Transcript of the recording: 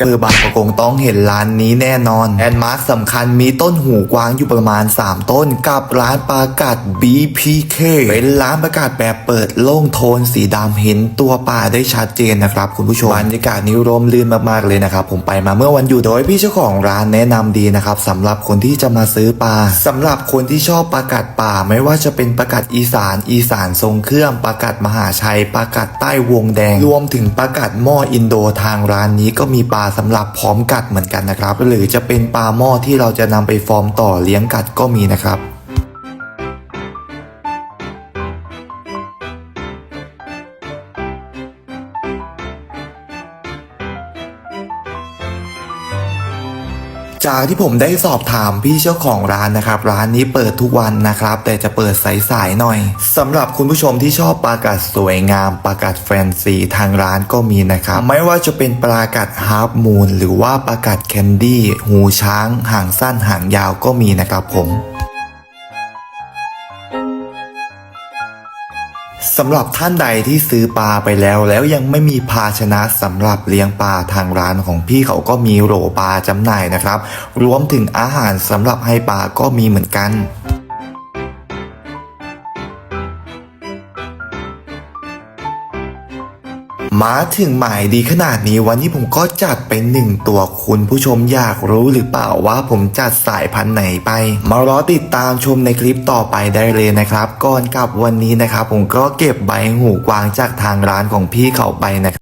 คือบางประกงต้องเห็นร้านนี้แน่นอนแอนมาร์คสำคัญมีต้นหูกวางอยู่ประมาณ 3 ต้นกับร้านปลากัด BPK เป็นร้านประกาศแบบเปิดโล่งโทนสีดำเห็นตัวปลาได้ชัดเจนนะครับคุณผู้ชมบรรยากาศนี้ร่มรื่นมากๆเลยนะครับผมไปมาเมื่อวันอยู่โดยพี่เจ้าของร้านแนะนำดีนะครับสำหรับคนที่จะมาซื้อปลาสำหรับคนที่ชอบปลากัดป่าไม่ว่าจะเป็นปลากัดอีสาน อีสานทรงเครื่องปลากัดมหาชัยปลากัดใต้วงแดง รวมถึงปลากัดหม้ออินโดทางร้านนี้ก็มีปลาสำหรับพร้อมกัดเหมือนกันนะครับ หรือจะเป็นปลาหม้อที่เราจะนำไปฟอร์มต่อเลี้ยงกัดก็มีนะครับ จากที่ผมได้สอบถามพี่เจ้าของร้านนะครับ ร้านนี้เปิดทุกวันนะครับ แต่จะเปิดสายๆหน่อยสำหรับคุณผู้ชมที่ชอบปลากัดสวยงามปลากัดแฟนซีทางร้านก็มีนะครับ ไม่ว่าจะเป็นปลากัดฮาร์ปมูนหรือว่าปลากัดแคนดี้หูช้าง หางสั้นหางยาวก็มีนะครับผม สำหรับท่านใดที่ซื้อปลาไปแล้ว แล้วยังไม่มีภาชนะสำหรับเลี้ยงปลาทางร้านของพี่เขาก็มีโหลปลาจำหน่ายนะครับ รวมถึงอาหารสำหรับให้ปลาก็มีเหมือนกัน มาถึงหมายดีขนาดนี้วันนี้ผมก็จัดไปหนึ่งตัวคุณผู้ชมอยากรู้หรือเปล่าว่าผมจัดสายพันธุ์ไหนไป มารอติดตามชมในคลิปต่อไปได้เลยนะครับ ก่อนกลับวันนี้นะครับ ผมก็เก็บใบหูกวางจากทางร้านของพี่เขาไปนะครับ